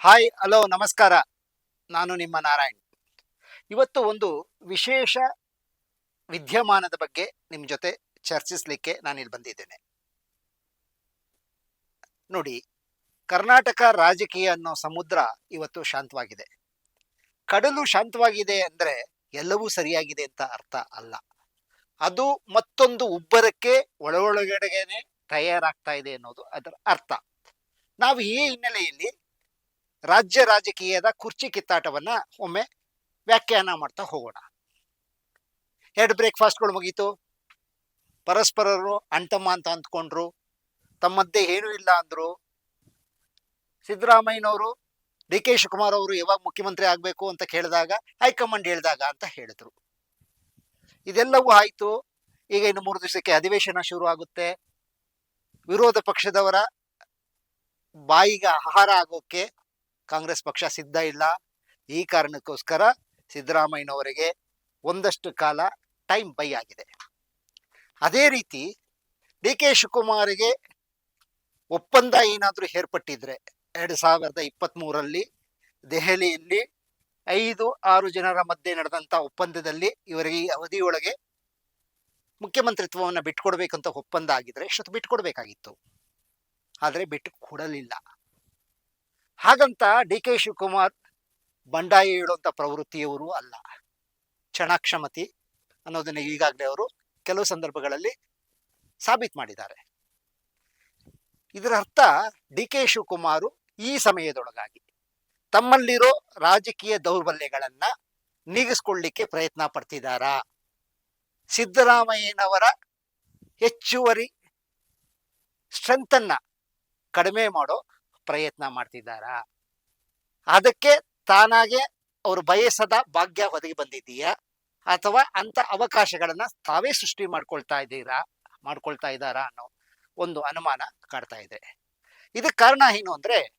Hi hello ನಮಸ್ಕಾರ. ನಾನು ನಿಮ್ಮ ನಾರಾಯಣ್. ಇವತ್ತು ಒಂದು ವಿಶೇಷ ವಿದ್ಯಮಾನದ ಬಗ್ಗೆ ನಿಮ್ಮ ಜೊತೆ ಚರ್ಚಿಸಲಿಕ್ಕೆ ನಾನಿಲ್ಲಿ ಬಂದಿದ್ದೇನೆ. ನೋಡಿ, ಕರ್ನಾಟಕ ರಾಜಕೀಯ ಅನ್ನೋ ಸಮುದ್ರ ಇವತ್ತು ಶಾಂತವಾಗಿದೆ. ಕಡಲು ಶಾಂತವಾಗಿದೆ ಅಂದ್ರೆ ಎಲ್ಲವೂ ಸರಿಯಾಗಿದೆ ಅಂತ ಅರ್ಥ ಅಲ್ಲ. ಅದು ಮತ್ತೊಂದು ಉಬ್ಬರಕ್ಕೆ ಒಳಗೊಳಗಡೆಗೇನೆ ತಯಾರಾಗ್ತಾ ಇದೆ ಅನ್ನೋದು ಅದರ ಅರ್ಥ. ನಾವು ಈ ಹಿನ್ನೆಲೆಯಲ್ಲಿ ರಾಜ್ಯ ರಾಜಕೀಯದ ಕುರ್ಚಿ ಕಿತ್ತಾಟವನ್ನ ಒಮ್ಮೆ ವ್ಯಾಖ್ಯಾನ ಮಾಡ್ತಾ ಹೋಗೋಣ. ಎರಡು ಬ್ರೇಕ್ಫಾಸ್ಟ್ಗಳು ಮುಗೀತು. ಪರಸ್ಪರರು ಅಂಟಮ್ಮ ಅಂತ ಅಂದ್ಕೊಂಡ್ರು ತಮ್ಮದ್ದೇ ಏನೂ ಇಲ್ಲ ಅಂದ್ರು. ಸಿದ್ದರಾಮಯ್ಯನವರು ಡಿ ಕೆ ಶಿವಕುಮಾರ್ ಅವರು ಯಾವಾಗ ಮುಖ್ಯಮಂತ್ರಿ ಆಗಬೇಕು ಅಂತ ಕೇಳಿದಾಗ, ಹೈಕಮಾಂಡ್ ಹೇಳಿದಾಗ ಅಂತ ಹೇಳಿದ್ರು. ಇದೆಲ್ಲವೂ ಆಯ್ತು. ಈಗ ಇನ್ನು ಮೂರು ದಿವಸಕ್ಕೆ ಅಧಿವೇಶನ ಶುರು ಆಗುತ್ತೆ. ವಿರೋಧ ಪಕ್ಷದವರ ಬಾಯಿಗೆ ಆಹಾರ ಆಗೋಕೆ ಕಾಂಗ್ರೆಸ್ ಪಕ್ಷ ಸಿದ್ಧ ಇಲ್ಲ. ಈ ಕಾರಣಕ್ಕೋಸ್ಕರ ಸಿದ್ದರಾಮಯ್ಯನವರಿಗೆ ಒಂದಷ್ಟು ಕಾಲ ಟೈಮ್ ಬೈ ಆಗಿದೆ. ಅದೇ ರೀತಿ ಡಿ ಕೆ ಶಿವಕುಮಾರಿಗೆ ಒಪ್ಪಂದ ಏನಾದರೂ ಏರ್ಪಟ್ಟಿದ್ರೆ ಎರಡು ಸಾವಿರದ ಇಪ್ಪತ್ತ್ಮೂರರಲ್ಲಿ ದೆಹಲಿಯಲ್ಲಿ ಐದು, ಆರು ಜನರ ಮಧ್ಯೆ ನಡೆದಂಥ ಒಪ್ಪಂದದಲ್ಲಿ ಇವರಿಗೆ ಈ ಅವಧಿಯೊಳಗೆ ಮುಖ್ಯಮಂತ್ರಿತ್ವವನ್ನು ಬಿಟ್ಕೊಡ್ಬೇಕಂತ ಒಪ್ಪಂದ ಆಗಿದ್ರೆ ಇಷ್ಟೊತ್ತು ಬಿಟ್ಕೊಡ್ಬೇಕಾಗಿತ್ತು ಆದರೆ ಬಿಟ್ಟು ಕೊಡಲಿಲ್ಲ ಹಾಗಂತ ಡಿ ಕೆ ಶಿವಕುಮಾರ್ ಬಂಡಾಯ ಹೇಳುವಂಥ ಪ್ರವೃತ್ತಿಯವರು ಅಲ್ಲ. ಕ್ಷಣಾಕ್ಷಮತಿ ಅನ್ನೋದನ್ನ ಈಗಾಗಲೇ ಅವರು ಕೆಲವು ಸಂದರ್ಭಗಳಲ್ಲಿ ಸಾಬೀತು ಮಾಡಿದ್ದಾರೆ. ಇದರ ಅರ್ಥ ಡಿ ಕೆ ಶಿವಕುಮಾರು ಈ ಸಮಯದೊಳಗಾಗಿ ತಮ್ಮಲ್ಲಿರೋ ರಾಜಕೀಯ ದೌರ್ಬಲ್ಯಗಳನ್ನ ನೀಗಿಸ್ಕೊಳ್ಳಿಕ್ಕೆ ಪ್ರಯತ್ನ ಪಡ್ತಿದ್ದಾರಾ? ಸಿದ್ದರಾಮಯ್ಯನವರ ಹೆಚ್ಚುವರಿ ಸ್ಟ್ರೆಂತನ್ನು ಕಡಿಮೆ ಮಾಡೋ ಪ್ರಯತ್ನ ಮಾಡ್ತಿದ್ದಾರಾ? ಅದಕ್ಕೆ ತಾನಾಗೆ ಅವರು ಬಯಸದ ಭಾಗ್ಯ ಒದಗಿ ಬಂದಿದೆಯಾ ಅಥವಾ ಅಂತ ಅವಕಾಶಗಳನ್ನ ತಾವೇ ಸೃಷ್ಟಿ ಮಾಡ್ಕೊಳ್ತಾ ಇದ್ದೀರಾ? ಮಾಡ್ಕೊಳ್ತಾ ಇದ್ದಾರಾ ಅನ್ನೋ ಒಂದು ಅನುಮಾನ ಕಾಡ್ತಾ ಇದೆ. ಇದಕ್ಕೆ ಕಾರಣ ಏನು ಅಂದ್ರೆ,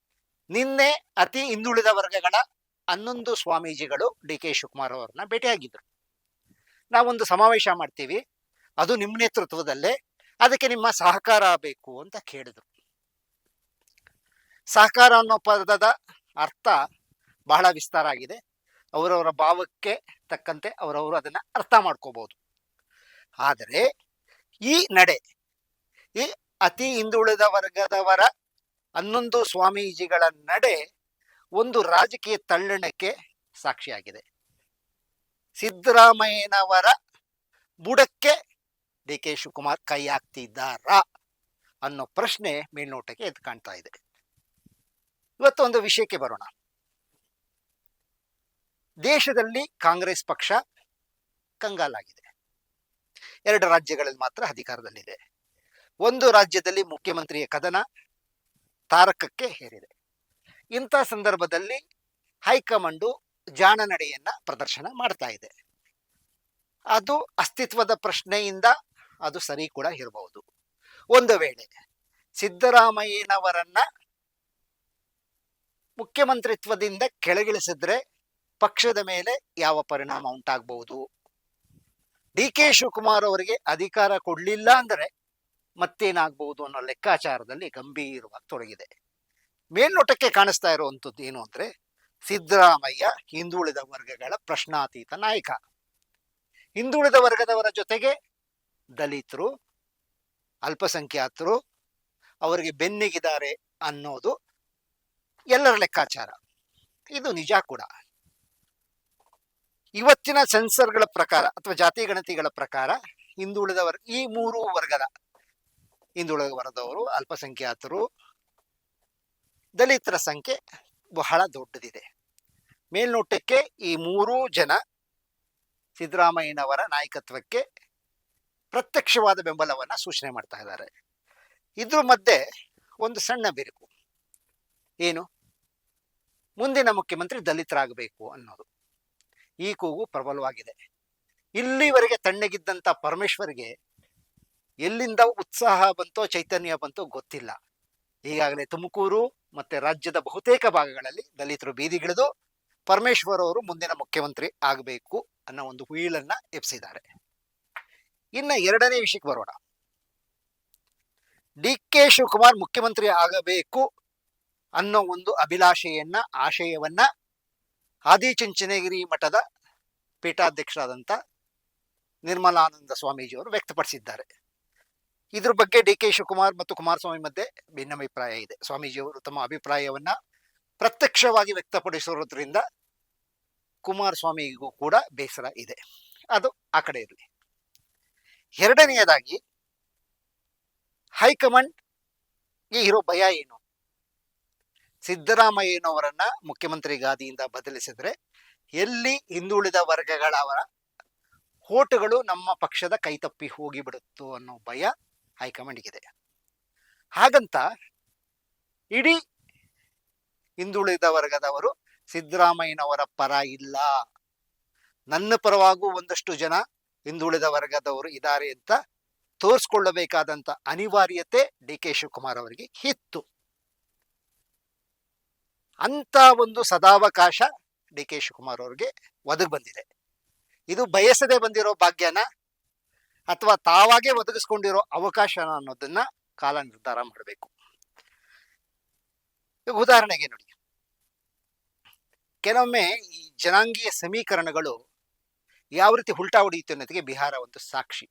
ನಿನ್ನೆ ಅತಿ ಹಿಂದುಳಿದ ವರ್ಗಗಳ ಹನ್ನೊಂದು ಸ್ವಾಮೀಜಿಗಳು ಡಿ ಕೆ ಶಿವಕುಮಾರ್ ಅವ್ರನ್ನ ಭೇಟಿಯಾಗಿದ್ರು. ನಾವೊಂದು ಸಮಾವೇಶ ಮಾಡ್ತೀವಿ. ಅದು ನಿಮ್ಮ ನೇತೃತ್ವದಲ್ಲೇ. ಅದಕ್ಕೆ ನಿಮ್ಮ ಸಹಕಾರ ಬೇಕು ಅಂತ ಕೇಳಿದ್ರು. ಸಹಕಾರ ಅನ್ನೋ ಪದದ ಅರ್ಥ ಬಹಳ ವಿಸ್ತಾರ ಆಗಿದೆ. ಅವರವರ ಭಾವಕ್ಕೆ ತಕ್ಕಂತೆ ಅವರವರು ಅದನ್ನ ಅರ್ಥ ಮಾಡ್ಕೋಬಹುದು. ಆದರೆ ಈ ನಡೆ, ಈ ಅತಿ ಹಿಂದುಳಿದ ವರ್ಗದವರ ಹನ್ನೊಂದು ಸ್ವಾಮೀಜಿಗಳ ನಡೆ ಒಂದು ರಾಜಕೀಯ ತಳ್ಳಣಕ್ಕೆ ಸಾಕ್ಷಿಯಾಗಿದೆ. ಸಿದ್ದರಾಮಯ್ಯನವರ ಬುಡಕ್ಕೆ ಡಿ ಕೆ ಶಿವಕುಮಾರ್ ಕೈ ಹಾಕ್ತಿದ್ದಾರಾ ಅನ್ನೋ ಪ್ರಶ್ನೆ ಮೇಲ್ನೋಟಕ್ಕೆ ಎದ್ದು ಕಾಣ್ತಾ ಇದೆ. ಇವತ್ತು ಒಂದು ವಿಷಯಕ್ಕೆ ಬರೋಣ. ದೇಶದಲ್ಲಿ ಕಾಂಗ್ರೆಸ್ ಪಕ್ಷ ಕಂಗಾಲಾಗಿದೆ. ಎರಡು ರಾಜ್ಯಗಳಲ್ಲಿ ಮಾತ್ರ ಅಧಿಕಾರದಲ್ಲಿದೆ. ಒಂದು ರಾಜ್ಯದಲ್ಲಿ ಮುಖ್ಯಮಂತ್ರಿಯ ಕದನ ತಾರಕಕ್ಕೆ ಹೇರಿದೆ. ಇಂಥ ಸಂದರ್ಭದಲ್ಲಿ ಹೈಕಮಾಂಡು ಜಾಣ ನಡೆಯನ್ನ ಪ್ರದರ್ಶನ ಮಾಡ್ತಾ ಇದೆ. ಅದು ಅಸ್ತಿತ್ವದ ಪ್ರಶ್ನೆಯಿಂದ ಅದು ಸರಿ ಕೂಡ ಇರಬಹುದು. ಒಂದು ವೇಳೆ ಸಿದ್ದರಾಮಯ್ಯನವರನ್ನ ಮುಖ್ಯಮಂತ್ರಿತ್ವದಿಂದ ಕೆಳಗಿಳಿಸಿದ್ರೆ ಪಕ್ಷದ ಮೇಲೆ ಯಾವ ಪರಿಣಾಮ ಉಂಟಾಗಬಹುದು? ಡಿ ಕೆ ಶಿವಕುಮಾರ್ ಅವರಿಗೆ ಅಧಿಕಾರ ಕೊಡ್ಲಿಲ್ಲ ಅಂದರೆ ಮತ್ತೇನಾಗಬಹುದು ಅನ್ನೋ ಲೆಕ್ಕಾಚಾರದಲ್ಲಿ ಗಂಭೀರವಾಗಿ ತೊಡಗಿದೆ. ಮೇಲ್ನೋಟಕ್ಕೆ ಕಾಣಿಸ್ತಾ ಇರುವಂಥದ್ದು ಏನು ಅಂದ್ರೆ ಸಿದ್ದರಾಮಯ್ಯ ಹಿಂದುಳಿದ ವರ್ಗಗಳ ಪ್ರಶ್ನಾತೀತ ನಾಯಕ. ಹಿಂದುಳಿದ ವರ್ಗದವರ ಜೊತೆಗೆ ದಲಿತರು, ಅಲ್ಪಸಂಖ್ಯಾತರು ಅವರಿಗೆ ಬೆನ್ನಿಗಿದ್ದಾರೆ ಅನ್ನೋದು ಎಲ್ಲರ ಲೆಕ್ಕಾಚಾರ. ಇದು ನಿಜ ಕೂಡ. ಇವತ್ತಿನ ಸೆನ್ಸರ್ಗಳ ಪ್ರಕಾರ ಅಥವಾ ಜಾತಿ ಗಣತಿಗಳ ಪ್ರಕಾರ ಹಿಂದುಳಿದ ಈ ಮೂರು ವರ್ಗದ ಹಿಂದುಳಿದ ವರ್ಗದವರು ಅಲ್ಪಸಂಖ್ಯಾತರು, ದಲಿತರ ಸಂಖ್ಯೆ ಬಹಳ ದೊಡ್ಡದಿದೆ. ಮೇಲ್ನೋಟಕ್ಕೆ ಈ ಮೂರೂ ಜನ ಸಿದ್ದರಾಮಯ್ಯನವರ ನಾಯಕತ್ವಕ್ಕೆ ಪ್ರತ್ಯಕ್ಷವಾದ ಬೆಂಬಲವನ್ನ ಸೂಚನೆ ಮಾಡ್ತಾ ಇದ್ದಾರೆ. ಇದ್ರ ಮಧ್ಯೆ ಒಂದು ಸಣ್ಣ ಬಿರುಕು. ಏನು? ಮುಂದಿನ ಮುಖ್ಯಮಂತ್ರಿ ದಲಿತರಾಗಬೇಕು ಅನ್ನೋದು. ಈ ಕೂಗು ಪ್ರಬಲವಾಗಿದೆ. ಇಲ್ಲಿವರೆಗೆ ತಣ್ಣಗಿದ್ದಂಥ ಪರಮೇಶ್ವರ್ಗೆ ಎಲ್ಲಿಂದ ಉತ್ಸಾಹ ಬಂತೋ, ಚೈತನ್ಯ ಬಂತೋ ಗೊತ್ತಿಲ್ಲ. ಈಗಾಗಲೇ ತುಮಕೂರು ಮತ್ತೆ ರಾಜ್ಯದ ಬಹುತೇಕ ಭಾಗಗಳಲ್ಲಿ ದಲಿತರು ಬೀದಿಗಿಳಿದು ಪರಮೇಶ್ವರ್ ಅವರು ಮುಂದಿನ ಮುಖ್ಯಮಂತ್ರಿ ಆಗಬೇಕು ಅನ್ನೋ ಒಂದು ಹುಯಿಲನ್ನ ಎಪ್ಸಿದ್ದಾರೆ ಇನ್ನ ಎರಡನೇ ವಿಷಯಕ್ಕೆ ಬರೋಣ. ಡಿ ಕೆ ಶಿವಕುಮಾರ್ ಮುಖ್ಯಮಂತ್ರಿ ಆಗಬೇಕು ಅನ್ನೋ ಒಂದು ಅಭಿಲಾಷೆಯನ್ನ, ಆಶಯವನ್ನ ಆದಿಚುಂಚನಗಿರಿ ಮಠದ ಪೀಠಾಧ್ಯಕ್ಷರಾದಂಥ ನಿರ್ಮಲಾನಂದ ಸ್ವಾಮೀಜಿಯವರು ವ್ಯಕ್ತಪಡಿಸಿದ್ದಾರೆ. ಇದ್ರ ಬಗ್ಗೆ ಡಿ ಕೆ ಶಿವಕುಮಾರ್ ಮತ್ತು ಕುಮಾರಸ್ವಾಮಿ ಮಧ್ಯೆ ಭಿನ್ನಾಭಿಪ್ರಾಯ ಇದೆ. ಸ್ವಾಮೀಜಿಯವರು ತಮ್ಮ ಅಭಿಪ್ರಾಯವನ್ನ ಪ್ರತ್ಯಕ್ಷವಾಗಿ ವ್ಯಕ್ತಪಡಿಸಿರೋದ್ರಿಂದ ಕುಮಾರಸ್ವಾಮಿಗೂ ಕೂಡ ಬೇಸರ ಇದೆ. ಅದು ಆ ಕಡೆ ಇರಲಿ. ಎರಡನೆಯದಾಗಿ ಹೈಕಮಾಂಡ್ಗೆ ಇರೋ ಭಯ ಏನು? ಸಿದ್ದರಾಮಯ್ಯನವರನ್ನ ಮುಖ್ಯಮಂತ್ರಿ ಗಾದಿಯಿಂದ ಬದಲಿಸಿದ್ರೆ ಎಲ್ಲಿ ಹಿಂದುಳಿದ ವರ್ಗಗಳವರ ಓಟುಗಳು ನಮ್ಮ ಪಕ್ಷದ ಕೈತಪ್ಪಿ ಹೋಗಿಬಿಡುತ್ತೋ ಅನ್ನೋ ಭಯ ಹೈಕಮಾಂಡ್ಗಿದೆ. ಹಾಗಂತ ಇಡೀ ಹಿಂದುಳಿದ ವರ್ಗದವರು ಸಿದ್ದರಾಮಯ್ಯನವರ ಪರ ಇಲ್ಲ. ನನ್ನ ಪರವಾಗೂ ಒಂದಷ್ಟು ಜನ ಹಿಂದುಳಿದ ವರ್ಗದವರು ಇದ್ದಾರೆ ಅಂತ ತೋರಿಸ್ಕೊಳ್ಳಬೇಕಾದಂಥ ಅನಿವಾರ್ಯತೆ ಡಿ ಕೆ ಶಿವಕುಮಾರ್ ಅವರಿಗೆ ಇತ್ತು. ಅಂತ ಒಂದು ಸದಾವಕಾಶ ಡಿ ಕೆ ಶಿವಕುಮಾರ್ ಅವ್ರಿಗೆ ಒದಗಿ ಬಂದಿದೆ. ಇದು ಬಯಸದೆ ಬಂದಿರೋ ಭಾಗ್ಯನ ಅಥವಾ ತಾವಾಗೇ ಒದಗಿಸ್ಕೊಂಡಿರೋ ಅವಕಾಶನ ಅನ್ನೋದನ್ನ ಕಾಲ ನಿರ್ಧಾರ ಮಾಡಬೇಕು. ಉದಾಹರಣೆಗೆ ನೋಡಿ. ಕೆಲವೊಮ್ಮೆ ಈ ಜನಾಂಗೀಯ ಸಮೀಕರಣಗಳು ಯಾವ ರೀತಿ ಉಲ್ಟಾ ಹೊಡೆಯುತ್ತೆ ಅನ್ನೋದಕ್ಕೆ ಬಿಹಾರ ಒಂದು ಸಾಕ್ಷಿ.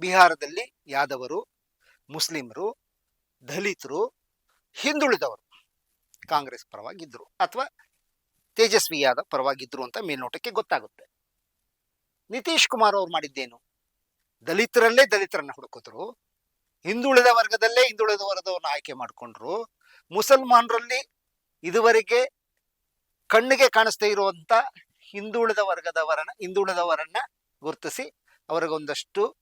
ಬಿಹಾರದಲ್ಲಿ ಯಾದವರು, ಮುಸ್ಲಿಮರು, ದಲಿತರು ಹಿಂದುಳಿದವರು. ಕಾಂಗ್ರೆಸ್ ಪರವಾಗಿದ್ರು ಅಥವಾ ತೇಜಸ್ವಿ ಯಾದವ್ ಪರವಾಗಿದ್ರು ಅಂತ ಮೇಲ್ನೋಟಕ್ಕೆ ಗೊತ್ತಾಗುತ್ತೆ. ನಿತೀಶ್ ಕುಮಾರ್ ಅವ್ರು ಮಾಡಿದ್ದೇನು? ದಲಿತರಲ್ಲೇ ದಲಿತರನ್ನ ಹುಡುಕಿದ್ರು, ಹಿಂದುಳಿದ ವರ್ಗದಲ್ಲೇ ಹಿಂದುಳಿದ ವರ್ಗದವ್ರನ್ನ ಆಯ್ಕೆ ಮಾಡಿಕೊಂಡ್ರು, ಮುಸಲ್ಮಾನರಲ್ಲಿ ಇದುವರೆಗೆ ಕಣ್ಣಿಗೆ ಕಾಣಿಸ್ತಾ ಇರುವಂತ ಹಿಂದುಳಿದ ವರ್ಗದವರನ್ನ, ಹಿಂದುಳಿದವರನ್ನ ಗುರುತಿಸಿ ಅವರಿಗೊಂದಷ್ಟು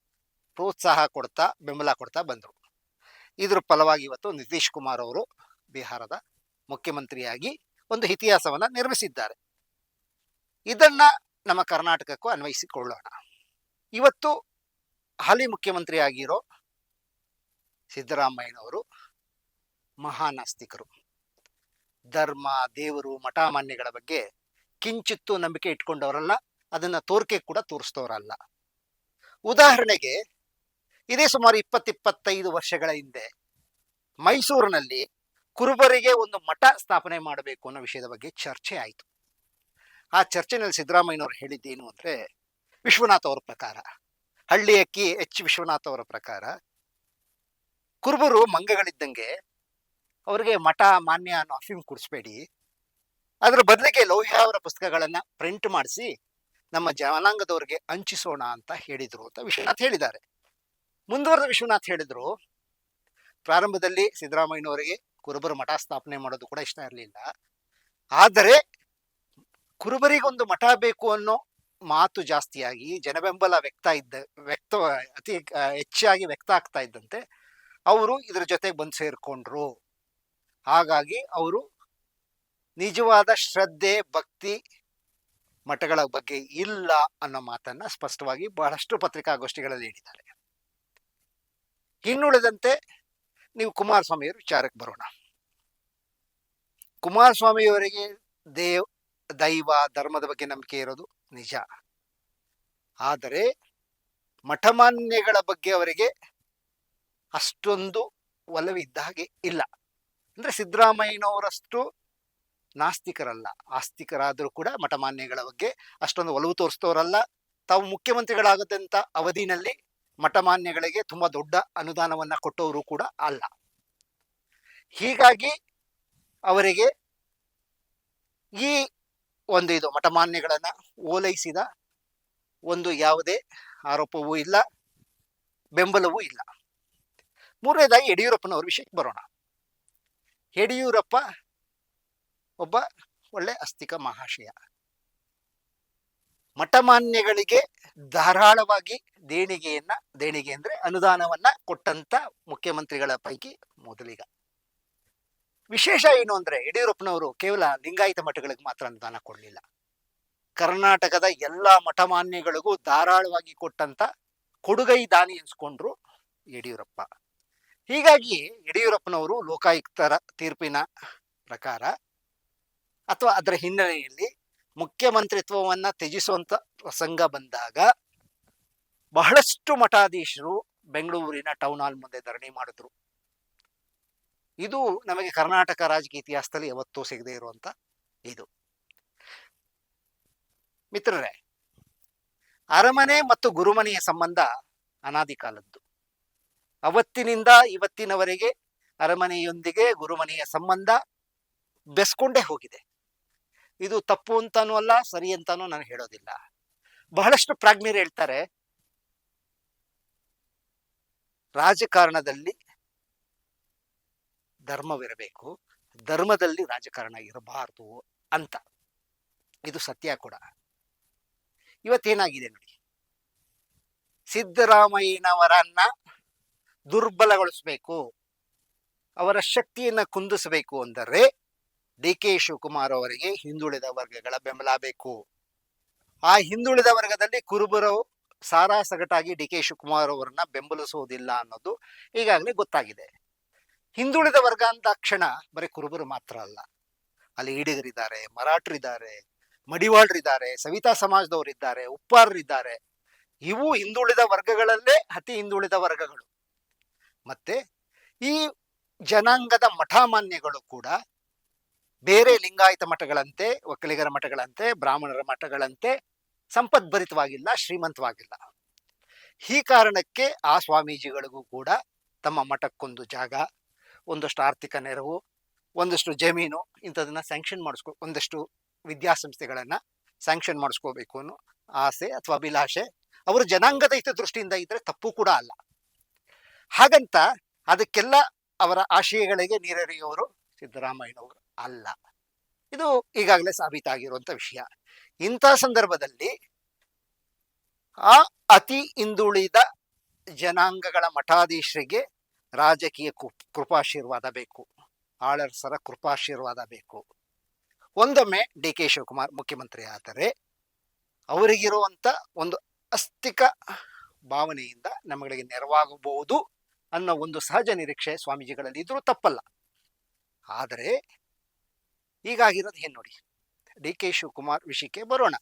ಪ್ರೋತ್ಸಾಹ ಕೊಡ್ತಾ ಬೆಂಬಲ ಕೊಡ್ತಾ ಬಂದರು. ಇದ್ರ ಫಲವಾಗಿ ಇವತ್ತು ನಿತೀಶ್ ಕುಮಾರ್ ಅವರು ಬಿಹಾರದ ಮುಖ್ಯಮಂತ್ರಿಯಾಗಿ ಒಂದು ಇತಿಹಾಸವನ್ನ ನಿರ್ಮಿಸಿದ್ದಾರೆ. ಇದನ್ನ ನಮ್ಮ ಕರ್ನಾಟಕಕ್ಕೂ ಅನ್ವಯಿಸಿಕೊಳ್ಳೋಣ. ಇವತ್ತು ಹಾಲಿ ಮುಖ್ಯಮಂತ್ರಿ ಆಗಿರೋ ಸಿದ್ದರಾಮಯ್ಯನವರು ಮಹಾನಾಸ್ತಿಕರು ಧರ್ಮ, ದೇವರು, ಮಠಮಾನ್ಯಗಳ ಬಗ್ಗೆ ಕಿಂಚಿತ್ತು ನಂಬಿಕೆ ಇಟ್ಕೊಂಡವರಲ್ಲ, ಅದನ್ನ ತೋರಿಕೆ ಕೂಡ ತೋರಿಸ್ತವರಲ್ಲ ಉದಾಹರಣೆಗೆ, ಇದೇ ಸುಮಾರು ಇಪ್ಪತ್ತಿಪ್ಪತ್ತೈದು ವರ್ಷಗಳ ಹಿಂದೆ ಮೈಸೂರಿನಲ್ಲಿ ಕುರುಬರಿಗೆ ಒಂದು ಮಠ ಸ್ಥಾಪನೆ ಮಾಡಬೇಕು ಅನ್ನೋ ವಿಷಯದ ಬಗ್ಗೆ ಚರ್ಚೆ ಆಯಿತು. ಆ ಚರ್ಚೆನಲ್ಲಿ ಸಿದ್ದರಾಮಯ್ಯನವರು ಹೇಳಿದ್ದೇನು ಅಂದ್ರೆ, ವಿಶ್ವನಾಥ್ ಅವರ ಪ್ರಕಾರ, ಹಳ್ಳಿ ಅಕ್ಕಿ ಎಚ್ ವಿಶ್ವನಾಥ್ ಅವರ ಪ್ರಕಾರ, ಕುರುಬರು ಮಂಗಗಳಿದ್ದಂಗೆ ಅವರಿಗೆ ಮಠ ಮಾನ್ಯ ಅನ್ನೋ ಅಫೀಮ್ ಕುಡಿಸ್ಬೇಡಿ. ಅದರ ಬದಲಿಗೆ ಲೋಹ್ಯ ಅವರ ಪುಸ್ತಕಗಳನ್ನ ಪ್ರಿಂಟ್ ಮಾಡಿಸಿ, ನಮ್ಮ ಜನಾಂಗದವರಿಗೆ ಹಂಚಿಸೋಣ ಅಂತ ಹೇಳಿದ್ರು ಅಂತ ವಿಶ್ವನಾಥ್ ಹೇಳಿದ್ದಾರೆ. ಮುಂದುವರೆದ ವಿಶ್ವನಾಥ್ ಹೇಳಿದ್ರು ಪ್ರಾರಂಭದಲ್ಲಿ ಸಿದ್ದರಾಮಯ್ಯನವರಿಗೆ ಕುರುಬರ ಮಠ ಸ್ಥಾಪನೆ ಮಾಡೋದು ಕೂಡ ಇಷ್ಟ ಇರಲಿಲ್ಲ. ಆದರೆ ಕುರುಬರಿಗೊಂದು ಮಠ ಬೇಕು ಅನ್ನೋ ಮಾತು ಜಾಸ್ತಿಯಾಗಿ ಜನಬೆಂಬಲ ವ್ಯಕ್ತ ಇದ್ದ, ವ್ಯಕ್ತ, ಅತಿ ಹೆಚ್ಚಾಗಿ ವ್ಯಕ್ತ ಆಗ್ತಾ ಇದ್ದಂತೆ ಅವರು ಇದರ ಜೊತೆಗೆ ಬಂದು ಸೇರಿಕೊಂಡ್ರು. ಹಾಗಾಗಿ ಅವರು ನಿಜವಾದ ಶ್ರದ್ಧೆ, ಭಕ್ತಿ ಮಠಗಳ ಬಗ್ಗೆ ಇಲ್ಲ ಅನ್ನೋ ಮಾತನ್ನ ಸ್ಪಷ್ಟವಾಗಿ ಬಹಳಷ್ಟು ಪತ್ರಿಕಾಗೋಷ್ಠಿಗಳಲ್ಲಿ ಹೇಳಿದ್ದಾರೆ. ಇನ್ನುಳಿದಂತೆ ನೀವು ಕುಮಾರಸ್ವಾಮಿಯವರ ವಿಚಾರಕ್ಕೆ ಬರೋಣ. ಕುಮಾರಸ್ವಾಮಿಯವರಿಗೆ ದೇವ್, ದೈವ, ಧರ್ಮದ ಬಗ್ಗೆ ನಂಬಿಕೆ ಇರೋದು ನಿಜ. ಆದರೆ ಮಠಮಾನ್ಯಗಳ ಬಗ್ಗೆ ಅವರಿಗೆ ಅಷ್ಟೊಂದು ಒಲವಿದ್ದ ಹಾಗೆ ಇಲ್ಲ. ಅಂದ್ರೆ ಸಿದ್ದರಾಮಯ್ಯನವರಷ್ಟು ನಾಸ್ತಿಕರಲ್ಲ. ಆಸ್ತಿಕರಾದರೂ ಕೂಡ ಮಠಮಾನ್ಯಗಳ ಬಗ್ಗೆ ಅಷ್ಟೊಂದು ಒಲವು ತೋರಿಸ್ತವರಲ್ಲ. ತಾವು ಮುಖ್ಯಮಂತ್ರಿಗಳಾಗದಂಥ ಅವಧಿನಲ್ಲಿ ಮಠಮಾನ್ಯಗಳಿಗೆ ತುಂಬಾ ದೊಡ್ಡ ಅನುದಾನವನ್ನ ಕೊಟ್ಟವರು ಕೂಡ ಅಲ್ಲ. ಹೀಗಾಗಿ ಅವರಿಗೆ ಈ ಒಂದು ಇದು ಮಠಮಾನ್ಯಗಳನ್ನ ಓಲೈಸಿದ ಒಂದು ಯಾವುದೇ ಆರೋಪವೂ ಇಲ್ಲ, ಬೆಂಬಲವೂ ಇಲ್ಲ. ಮೂರನೇದಾಗಿ ಯಡಿಯೂರಪ್ಪನವ್ರ ವಿಷಯಕ್ಕೆ ಬರೋಣ. ಯಡಿಯೂರಪ್ಪ ಒಬ್ಬ ಒಳ್ಳೆ ಅಸ್ತಿಕ ಮಹಾಶಯ. ಮಠಮಾನ್ಯಗಳಿಗೆ ಧಾರಾಳವಾಗಿ ದೇಣಿಗೆಯನ್ನ, ದೇಣಿಗೆ ಅಂದ್ರೆ ಅನುದಾನವನ್ನ ಕೊಟ್ಟಂತ ಮುಖ್ಯಮಂತ್ರಿಗಳ ಪೈಕಿ ಮೊದಲಿಗ. ವಿಶೇಷ ಏನು ಅಂದ್ರೆ ಯಡಿಯೂರಪ್ಪನವರು ಕೇವಲ ಲಿಂಗಾಯತ ಮಠಗಳಿಗೆ ಮಾತ್ರ ಅನುದಾನ ಕೊಡಲಿಲ್ಲ. ಕರ್ನಾಟಕದ ಎಲ್ಲಾ ಮಠಮಾನ್ಯಗಳಿಗೂ ಧಾರಾಳವಾಗಿ ಕೊಟ್ಟಂತ ಕೊಡುಗೈ ದಾನಿ ಎನ್ಸ್ಕೊಂಡ್ರು ಯಡಿಯೂರಪ್ಪ. ಹೀಗಾಗಿ ಯಡಿಯೂರಪ್ಪನವರು ಲೋಕಾಯುಕ್ತರ ತೀರ್ಪಿನ ಪ್ರಕಾರ ಅಥವಾ ಅದರ ಹಿನ್ನೆಲೆಯಲ್ಲಿ ಮುಖ್ಯಮಂತ್ರಿತ್ವವನ್ನ ತ್ಯಜಿಸುವಂಥ ಪ್ರಸಂಗ ಬಂದಾಗ ಬಹಳಷ್ಟು ಮಠಾಧೀಶರು ಬೆಂಗಳೂರಿನ ಟೌನ್ ಹಾಲ್ ಮುಂದೆ ಧರಣಿ ಮಾಡಿದ್ರು. ಇದು ನಮಗೆ ಕರ್ನಾಟಕ ರಾಜಕೀಯ ಇತಿಹಾಸದಲ್ಲಿ ಯಾವತ್ತೂ ಸಿಗದೇ ಇರುವಂತ ಇದು. ಮಿತ್ರರೇ, ಅರಮನೆ ಮತ್ತು ಗುರುಮನೆಯ ಸಂಬಂಧ ಅನಾದಿ ಕಾಲದ್ದು. ಅವತ್ತಿನಿಂದ ಇವತ್ತಿನವರೆಗೆ ಅರಮನೆಯೊಂದಿಗೆ ಗುರುಮನೆಯ ಸಂಬಂಧ ಬೆಸ್ಕೊಂಡೇ ಹೋಗಿದೆ. ಇದು ತಪ್ಪು ಅಂತಾನೂ ಅಲ್ಲ, ಸರಿ ಅಂತಾನೂ ನಾನು ಹೇಳೋದಿಲ್ಲ. ಬಹಳಷ್ಟು ಪ್ರಾಜ್ಞರು ಹೇಳ್ತಾರೆ, ರಾಜಕಾರಣದಲ್ಲಿ ಧರ್ಮವಿರಬೇಕು, ಧರ್ಮದಲ್ಲಿ ರಾಜಕಾರಣ ಇರಬಾರ್ದು ಅಂತ. ಇದು ಸತ್ಯ ಕೂಡ. ಇವತ್ತೇನಾಗಿದೆ ನೋಡಿ? ಸಿದ್ದರಾಮಯ್ಯನವರನ್ನ ದುರ್ಬಲಗೊಳಿಸಬೇಕು, ಅವರ ಶಕ್ತಿಯನ್ನ ಕುಂದಿಸಬೇಕು ಅಂದರೆ ಡಿ ಕೆ ಶಿವಕುಮಾರ್ ಅವರಿಗೆ ಹಿಂದುಳಿದ ವರ್ಗಗಳ ಬೆಂಬಲ ಬೇಕು. ಆ ಹಿಂದುಳಿದ ವರ್ಗದಲ್ಲಿ ಕುರುಬರು ಸಾರಾ ಸಗಟಾಗಿ ಡಿ ಕೆ ಶಿವಕುಮಾರ್ ಅವರನ್ನ ಬೆಂಬಲಿಸುವುದಿಲ್ಲ ಅನ್ನೋದು ಈಗಾಗಲೇ ಗೊತ್ತಾಗಿದೆ. ಹಿಂದುಳಿದ ವರ್ಗ ಅಂದ ಕ್ಷಣ ಬರೀ ಕುರುಬರು ಮಾತ್ರ ಅಲ್ಲ. ಅಲ್ಲಿ ಈಡಿಗರಿದ್ದಾರೆ, ಮರಾಠರಿದ್ದಾರೆ, ಮಡಿವಾಳರಿದ್ದಾರೆ, ಸವಿತಾ ಸಮಾಜದವರಿದ್ದಾರೆ, ಉಪ್ಪಾರರಿದ್ದಾರೆ. ಇವು ಹಿಂದುಳಿದ ವರ್ಗಗಳಲ್ಲೇ ಅತಿ ಹಿಂದುಳಿದ ವರ್ಗಗಳು. ಮತ್ತೆ ಈ ಜನಾಂಗದ ಮಠಮಾನ್ಯಗಳು ಕೂಡ ಬೇರೆ ಲಿಂಗಾಯತ ಮಠಗಳಂತೆ, ಒಕ್ಕಲಿಗರ ಮಠಗಳಂತೆ, ಬ್ರಾಹ್ಮಣರ ಮಠಗಳಂತೆ ಸಂಪದ್ಭರಿತವಾಗಿಲ್ಲ, ಶ್ರೀಮಂತವಾಗಿಲ್ಲ. ಈ ಕಾರಣಕ್ಕೆ ಆ ಸ್ವಾಮೀಜಿಗಳಿಗೂ ಕೂಡ ತಮ್ಮ ಮಠಕ್ಕೊಂದು ಜಾಗ, ಒಂದಷ್ಟು ಆರ್ಥಿಕ ನೆರವು, ಒಂದಷ್ಟು ಜಮೀನು ಇಂಥದನ್ನ ಸ್ಯಾಂಕ್ಷನ್ ಮಾಡಿಸ್ಕೊ, ಒಂದಷ್ಟು ವಿದ್ಯಾಸಂಸ್ಥೆಗಳನ್ನು ಸ್ಯಾಂಕ್ಷನ್ ಮಾಡಿಸ್ಕೋಬೇಕು ಅನ್ನೋ ಆಸೆ ಅಥವಾ ಅಭಿಲಾಷೆ ಅವರು ಜನಾಂಗದ ಹಿತದೃಷ್ಟಿಯಿಂದ ಇದ್ರೆ ತಪ್ಪು ಕೂಡ ಅಲ್ಲ. ಹಾಗಂತ ಅದಕ್ಕೆಲ್ಲ ಅವರ ಆಶಯಗಳಿಗೆ ನೀರೆರೆಯುವವರು ಸಿದ್ದರಾಮಯ್ಯನವರು. ಅಲ್ಲ. ಇದು ಈಗಾಗಲೇ ಸಾಬೀತಾಗಿರುವಂತ ವಿಷಯ. ಇಂಥ ಸಂದರ್ಭದಲ್ಲಿ ಆ ಅತಿ ಹಿಂದುಳಿದ ಜನಾಂಗಗಳ ಮಠಾಧೀಶರಿಗೆ ರಾಜಕೀಯ ಕೃಪಾಶೀರ್ವಾದ ಬೇಕು. ಆಳರ್ಸರ ಕೃಪಾಶೀರ್ವಾದ ಬೇಕು. ಒಂದೊಮ್ಮೆ ಡಿ ಕೆ ಶಿವಕುಮಾರ್ ಮುಖ್ಯಮಂತ್ರಿ ಆದರೆ ಅವರಿಗಿರುವಂತ ಒಂದು ಅಸ್ತಿಕ ಭಾವನೆಯಿಂದ ನಮಗಳಿಗೆ ನೆರವಾಗಬಹುದು ಅನ್ನೋ ಒಂದು ಸಹಜ ನಿರೀಕ್ಷೆ ಸ್ವಾಮೀಜಿಗಳಲ್ಲಿ ಇದ್ರೂ ತಪ್ಪಲ್ಲ. ಆದರೆ ಈಗಾಗಿರೋದು ಏನು ನೋಡಿ. ಡಿ ಕೆ ಶಿವಕುಮಾರ್ ವಿಷಯಕ್ಕೆ ಬರೋಣ.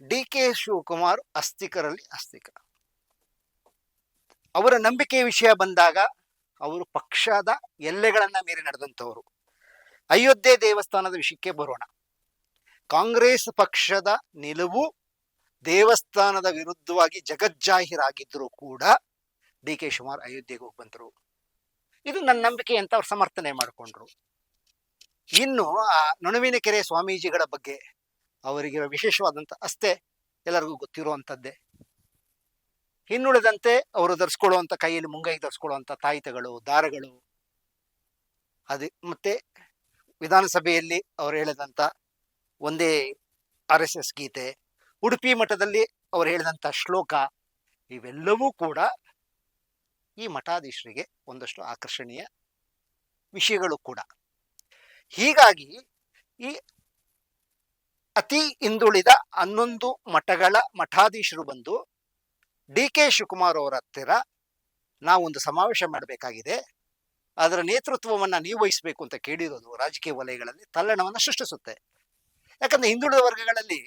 ಡಿ ಕೆ ಶಿವಕುಮಾರ್ ಅಸ್ತಿಕರಲ್ಲಿ ಅಸ್ತಿಕ. ಅವರ ನಂಬಿಕೆ ವಿಷಯ ಬಂದಾಗ ಅವರು ಪಕ್ಷದ ಎಲ್ಲೆಗಳನ್ನ ಮೀರಿ ನಡೆದಂಥವರು. ಅಯೋಧ್ಯೆ ದೇವಸ್ಥಾನದ ವಿಷಯಕ್ಕೆ ಬರೋಣ. ಕಾಂಗ್ರೆಸ್ ಪಕ್ಷದ ನಿಲುವು ದೇವಸ್ಥಾನದ ವಿರುದ್ಧವಾಗಿ ಜಗಜ್ಜಾಹೀರಾಗಿದ್ದರೂ ಕೂಡ ಡಿ ಕೆ ಶಿವಕುಮಾರ್ ಅಯೋಧ್ಯೆಗೆ ಹೋಗಿ ಬಂದರು ಇದು ನನ್ನ ನಂಬಿಕೆ ಅಂತ ಅವ್ರು ಸಮರ್ಥನೆ ಮಾಡಿಕೊಂಡ್ರು. ಇನ್ನು ಆ ಕೆರೆ ಸ್ವಾಮೀಜಿಗಳ ಬಗ್ಗೆ ಅವರಿಗಿರೋ ವಿಶೇಷವಾದಂಥ ಅಷ್ಟೇ ಎಲ್ಲರಿಗೂ ಗೊತ್ತಿರುವಂಥದ್ದೇ ಇನ್ನುಳಿದಂತೆ ಅವರು ಧರಿಸ್ಕೊಳ್ಳುವಂಥ ಕೈಯಲ್ಲಿ ಮುಂಗೈ ಧರಿಸ್ಕೊಳ್ಳುವಂಥ ತಾಯಿತಗಳು, ದಾರಗಳು. ಅದೇ ಮತ್ತೆ ವಿಧಾನಸಭೆಯಲ್ಲಿ ಅವರು ಹೇಳಿದಂಥ ಒಂದೇ ಆರ್ ಎಸ್ ಗೀತೆ, ಉಡುಪಿ ಮಠದಲ್ಲಿ ಅವರು ಹೇಳಿದಂಥ ಶ್ಲೋಕ, ಇವೆಲ್ಲವೂ ಕೂಡ ಈ ಮಠಾಧೀಶರಿಗೆ ಒಂದಷ್ಟು ಆಕರ್ಷಣೀಯ ವಿಷಯಗಳು ಕೂಡ. ಹೀಗಾಗಿ ಈ ಅತಿ ಹಿಂದುಳಿದ ಹನ್ನೊಂದು ಮಠಗಳ ಮಠಾಧೀಶರು ಬಂದು ಡಿ ಕೆ ಶಿವಕುಮಾರ್ ಅವರ ಹತ್ತಿರ ನಾವೊಂದು ಸಮಾವೇಶ ಮಾಡಬೇಕಾಗಿದೆ. ಅದರ ನೇತೃತ್ವವನ್ನು ನೀವು ವಹಿಸಬೇಕು ಅಂತ ಕೇಳಿರೋದು ರಾಜಕೀಯ ವಲಯಗಳಲ್ಲಿ ತಲ್ಲಣವನ್ನು ಸೃಷ್ಟಿಸುತ್ತೆ. ಯಾಕಂದ್ರೆ ಹಿಂದುಳಿದ ವರ್ಗಗಳಲ್ಲಿ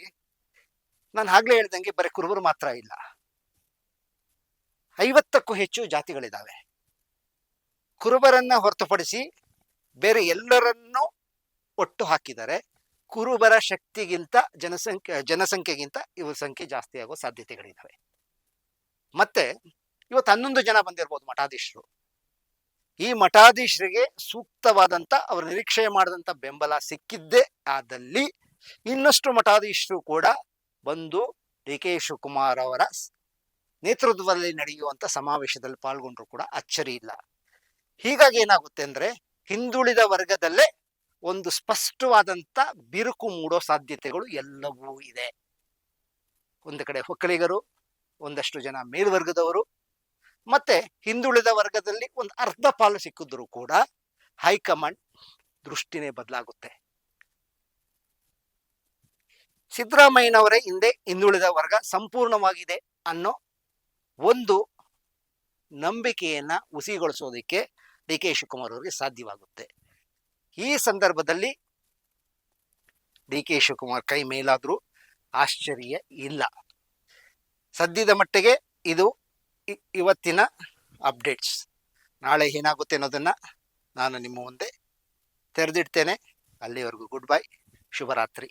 ನಾನು ಆಗ್ಲೇ ಹೇಳ್ದಂಗೆ ಬರೀ ಕುರುಬರು ಮಾತ್ರ ಇಲ್ಲ. ಐವತ್ತಕ್ಕೂ ಹೆಚ್ಚು ಜಾತಿಗಳಿದ್ದಾವೆ ಕುರುಬರನ್ನ ಹೊರತುಪಡಿಸಿ ಬೇರೆ ಎಲ್ಲರನ್ನೂ ಒಟ್ಟು ಹಾಕಿದರೆ ಕುರುಬರ ಶಕ್ತಿಗಿಂತ ಜನಸಂಖ್ಯೆ, ಜನಸಂಖ್ಯೆಗಿಂತ ಇವ್ರ ಸಂಖ್ಯೆ ಜಾಸ್ತಿ ಆಗೋ ಸಾಧ್ಯತೆಗಳಿದ್ದಾವೆ ಮತ್ತೆ ಇವತ್ತು ಹನ್ನೊಂದು ಜನ ಬಂದಿರ್ಬೋದು ಮಠಾಧೀಶರು. ಈ ಮಠಾಧೀಶರಿಗೆ ಸೂಕ್ತವಾದಂತ ಅವರು ನಿರೀಕ್ಷೆ ಮಾಡಿದಂತ ಬೆಂಬಲ ಸಿಕ್ಕಿದ್ದೇ ಆದಲ್ಲಿ ಇನ್ನಷ್ಟು ಮಠಾಧೀಶರು ಕೂಡ ಬಂದು ಡಿ ಕೆ ಶಿವಕುಮಾರ್ ಅವರ ನೇತೃತ್ವದಲ್ಲಿ ನಡೆಯುವಂತ ಸಮಾವೇಶದಲ್ಲಿ ಪಾಲ್ಗೊಂಡ್ರು ಕೂಡ ಅಚ್ಚರಿ ಇಲ್ಲ. ಹೀಗಾಗಿ ಏನಾಗುತ್ತೆ ಅಂದ್ರೆ ಹಿಂದುಳಿದ ವರ್ಗದಲ್ಲೇ ಒಂದು ಸ್ಪಷ್ಟವಾದಂಥ ಬಿರುಕು ಮೂಡೋ ಸಾಧ್ಯತೆಗಳು ಎಲ್ಲವೂ ಇದೆ. ಒಂದು ಕಡೆ ಒಕ್ಕಲಿಗರು, ಒಂದಷ್ಟು ಜನ ಮೇಲ್ವರ್ಗದವರು, ಮತ್ತೆ ಹಿಂದುಳಿದ ವರ್ಗದಲ್ಲಿ ಒಂದು ಅರ್ಧ ಪಾಲು ಸಿಕ್ಕಿದ್ರು ಕೂಡ ಹೈಕಮಾಂಡ್ ದೃಷ್ಟಿನೇ ಬದಲಾಗುತ್ತೆ. ಸಿದ್ದರಾಮಯ್ಯನವರೇ ಹಿಂದೆ ಹಿಂದುಳಿದ ವರ್ಗ ಸಂಪೂರ್ಣವಾಗಿದೆ ಅನ್ನೋ ಒಂದು ನಂಬಿಕೆಯನ್ನ ಹುಸಿಗೊಳಿಸೋದಕ್ಕೆ ಡಿ ಕೆ ಶಿವಕುಮಾರ್ ಅವರಿಗೆ ಸಾಧ್ಯವಾಗುತ್ತೆ. ಈ ಸಂದರ್ಭದಲ್ಲಿ ಡಿ ಕೆ ಶಿವಕುಮಾರ್ ಕೈ ಮೇಲಾದರೂ ಆಶ್ಚರ್ಯ ಇಲ್ಲ. ಸದ್ಯದ ಮಟ್ಟಿಗೆ ಇದು ಇವತ್ತಿನ ಅಪ್ಡೇಟ್ಸ್. ನಾಳೆ ಏನಾಗುತ್ತೆ ಅನ್ನೋದನ್ನು ನಾನು ನಿಮ್ಮ ಮುಂದೆ ತೆರೆದಿಡ್ತೇನೆ. ಅಲ್ಲಿವರೆಗೂ ಗುಡ್ ಬೈ. ಶುಭರಾತ್ರಿ.